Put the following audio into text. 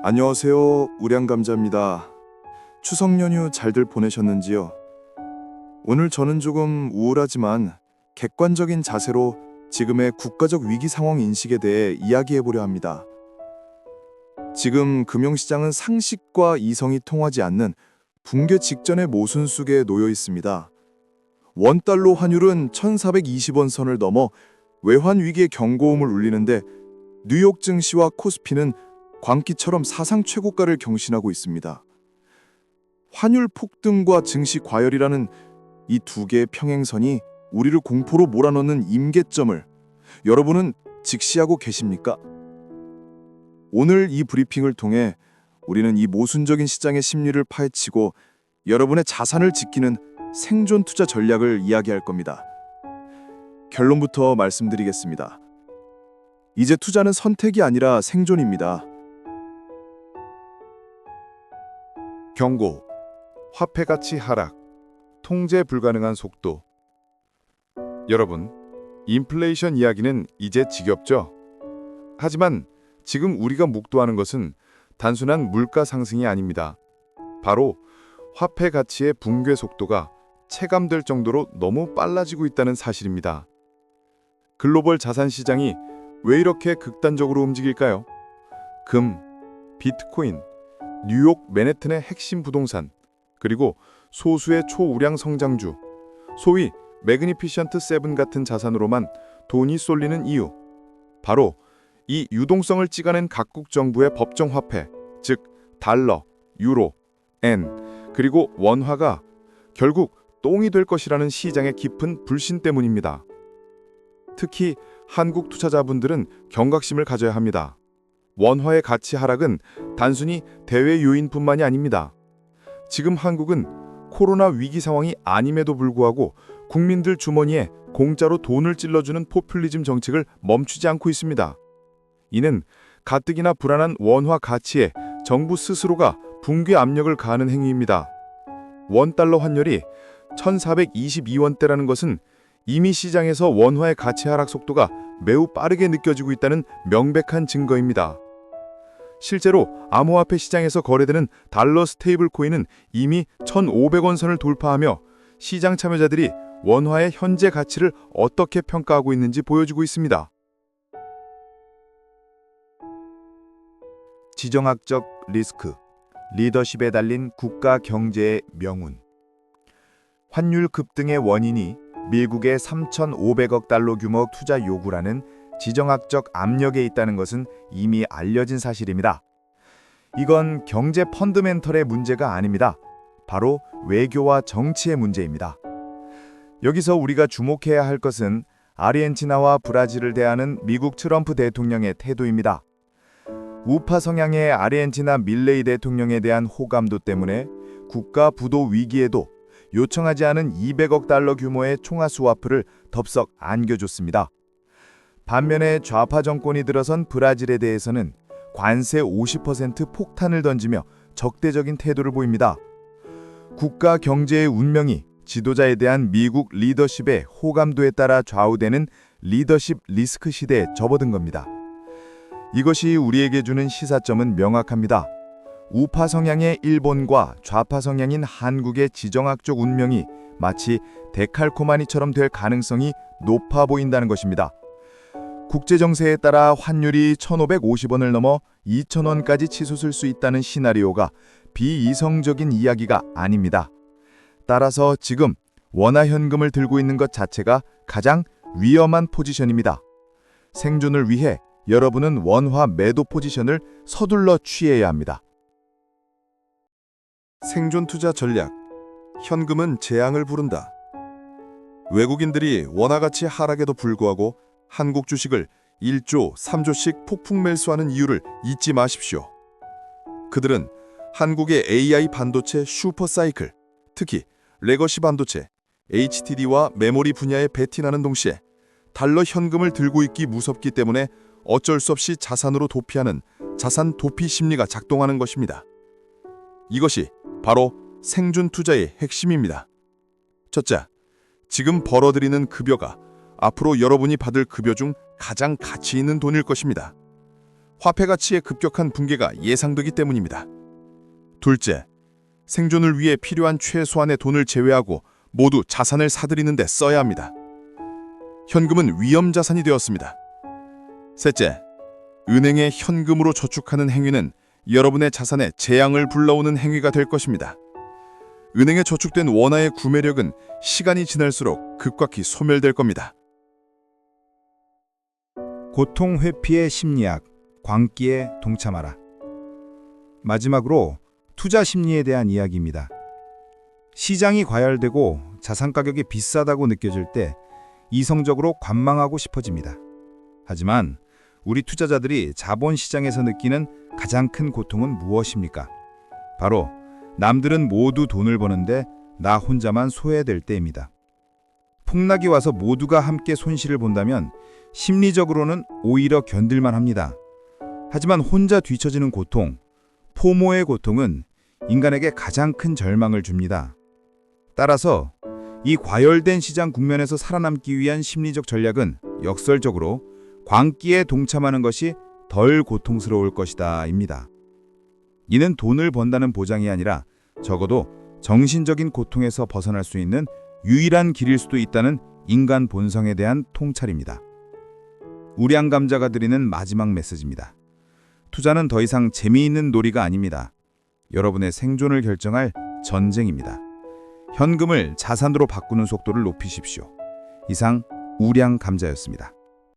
안녕하세요. 우량감자입니다. 추석 연휴 잘들 보내셨는지요? 오늘 저는 조금 우울하지만 객관적인 자세로 지금의 국가적 위기 상황 인식에 대해 이야기해 보려 합니다. 지금 금융시장은 상식과 이성이 통하지 않는 붕괴 직전의 모순 속에 놓여 있습니다. 원달러 환율은 1420원 선을 넘어 외환 위기의 경고음을 울리는데 뉴욕 증시와 코스피는 광기처럼 사상 최고가를 경신하고 있습니다. 환율 폭등과 증시 과열이라는 이 두 개의 평행선이 우리를 공포로 몰아넣는 임계점을 여러분은 직시하고 계십니까? 오늘 이 브리핑을 통해 우리는 이 모순적인 시장의 심리를 파헤치고 여러분의 자산을 지키는 생존 투자 전략을 이야기할 겁니다. 결론부터 말씀드리겠습니다. 이제 투자는 선택이 아니라 생존입니다. 경고, 화폐 가치 하락, 통제 불가능한 속도. 여러분, 인플레이션 이야기는 이제 지겹죠? 하지만 지금 우리가 묵도하는 것은 단순한 물가 상승이 아닙니다. 바로 화폐 가치의 붕괴 속도가 체감될 정도로 너무 빨라지고 있다는 사실입니다. 글로벌 자산 시장이 왜 이렇게 극단적으로 움직일까요? 금, 비트코인, 뉴욕 맨해튼의 핵심 부동산, 그리고 소수의 초우량 성장주, 소위 매그니피션트 세븐 같은 자산으로만 돈이 쏠리는 이유. 바로 이 유동성을 찍어낸 각국 정부의 법정 화폐, 즉 달러, 유로, 엔, 그리고 원화가 결국 똥이 될 것이라는 시장의 깊은 불신 때문입니다. 특히 한국 투자자분들은 경각심을 가져야 합니다. 원화의 가치 하락은 단순히 대외 요인뿐만이 아닙니다. 지금 한국은 코로나 위기 상황이 아님에도 불구하고 국민들 주머니에 공짜로 돈을 찔러주는 포퓰리즘 정책을 멈추지 않고 있습니다. 이는 가뜩이나 불안한 원화 가치에 정부 스스로가 붕괴 압력을 가하는 행위입니다. 원달러 환율이 1422원대라는 것은 이미 시장에서 원화의 가치 하락 속도가 매우 빠르게 느껴지고 있다는 명백한 증거입니다. 실제로 암호화폐 시장에서 거래되는 달러 스테이블 코인은 이미 1,500원 선을 돌파하며 시장 참여자들이 원화의 현재 가치를 어떻게 평가하고 있는지 보여주고 있습니다. 지정학적 리스크, 리더십에 달린 국가 경제의 명운. 환율 급등의 원인이 미국의 3,500억 달러 규모 투자 요구라는 지정학적 압력에 있다는 것은 이미 알려진 사실입니다. 이건 경제 펀드멘털의 문제가 아닙니다. 바로 외교와 정치의 문제입니다. 여기서 우리가 주목해야 할 것은 아르헨티나와 브라질을 대하는 미국 트럼프 대통령의 태도입니다. 우파 성향의 아르헨티나 밀레이 대통령에 대한 호감도 때문에 국가 부도 위기에도 요청하지 않은 200억 달러 규모의 총화 스와프를 덥석 안겨줬습니다. 반면에 좌파 정권이 들어선 브라질에 대해서는 관세 50% 폭탄을 던지며 적대적인 태도를 보입니다. 국가 경제의 운명이 지도자에 대한 미국 리더십의 호감도에 따라 좌우되는 리더십 리스크 시대에 접어든 겁니다. 이것이 우리에게 주는 시사점은 명확합니다. 우파 성향의 일본과 좌파 성향인 한국의 지정학적 운명이 마치 데칼코마니처럼 될 가능성이 높아 보인다는 것입니다. 국제 정세에 따라 환율이 1,550원을 넘어 2,000원까지 치솟을 수 있다는 시나리오가 비이성적인 이야기가 아닙니다. 따라서 지금 원화 현금을 들고 있는 것 자체가 가장 위험한 포지션입니다. 생존을 위해 여러분은 원화 매도 포지션을 서둘러 취해야 합니다. 생존 투자 전략. 현금은 재앙을 부른다. 외국인들이 원화 가치 하락에도 불구하고 한국 주식을 1조, 3조씩 폭풍 매수하는 이유를 잊지 마십시오. 그들은 한국의 AI 반도체 슈퍼사이클, 특히 레거시 반도체, HDD와 메모리 분야에 베팅하는 동시에 달러 현금을 들고 있기 무섭기 때문에 어쩔 수 없이 자산으로 도피하는 자산 도피 심리가 작동하는 것입니다. 이것이 바로 생존 투자의 핵심입니다. 첫째, 지금 벌어들이는 급여가 앞으로 여러분이 받을 급여 중 가장 가치 있는 돈일 것입니다. 화폐 가치의 급격한 붕괴가 예상되기 때문입니다. 둘째, 생존을 위해 필요한 최소한의 돈을 제외하고 모두 자산을 사들이는 데 써야 합니다. 현금은 위험 자산이 되었습니다. 셋째, 은행에 현금으로 저축하는 행위는 여러분의 자산에 재앙을 불러오는 행위가 될 것입니다. 은행에 저축된 원화의 구매력은 시간이 지날수록 급격히 소멸될 겁니다. 고통 회피의 심리학, 광기에 동참하라. 마지막으로 투자 심리에 대한 이야기입니다. 시장이 과열되고 자산 가격이 비싸다고 느껴질 때 이성적으로 관망하고 싶어집니다. 하지만 우리 투자자들이 자본 시장에서 느끼는 가장 큰 고통은 무엇입니까? 바로 남들은 모두 돈을 버는데 나 혼자만 소외될 때입니다. 폭락이 와서 모두가 함께 손실을 본다면 심리적으로는 오히려 견딜만 합니다. 하지만 혼자 뒤처지는 고통, 포모의 고통은 인간에게 가장 큰 절망을 줍니다. 따라서 이 과열된 시장 국면에서 살아남기 위한 심리적 전략은 역설적으로 광기에 동참하는 것이 덜 고통스러울 것이다 입니다. 이는 돈을 번다는 보장이 아니라 적어도 정신적인 고통에서 벗어날 수 있는 유일한 길일 수도 있다는 인간 본성에 대한 통찰입니다. 우량 감자가 드리는 마지막 메시지입니다. 투자는 더 이상 재미있는 놀이가 아닙니다. 여러분의 생존을 결정할 전쟁입니다. 현금을 자산으로 바꾸는 속도를 높이십시오. 이상 우량 감자였습니다.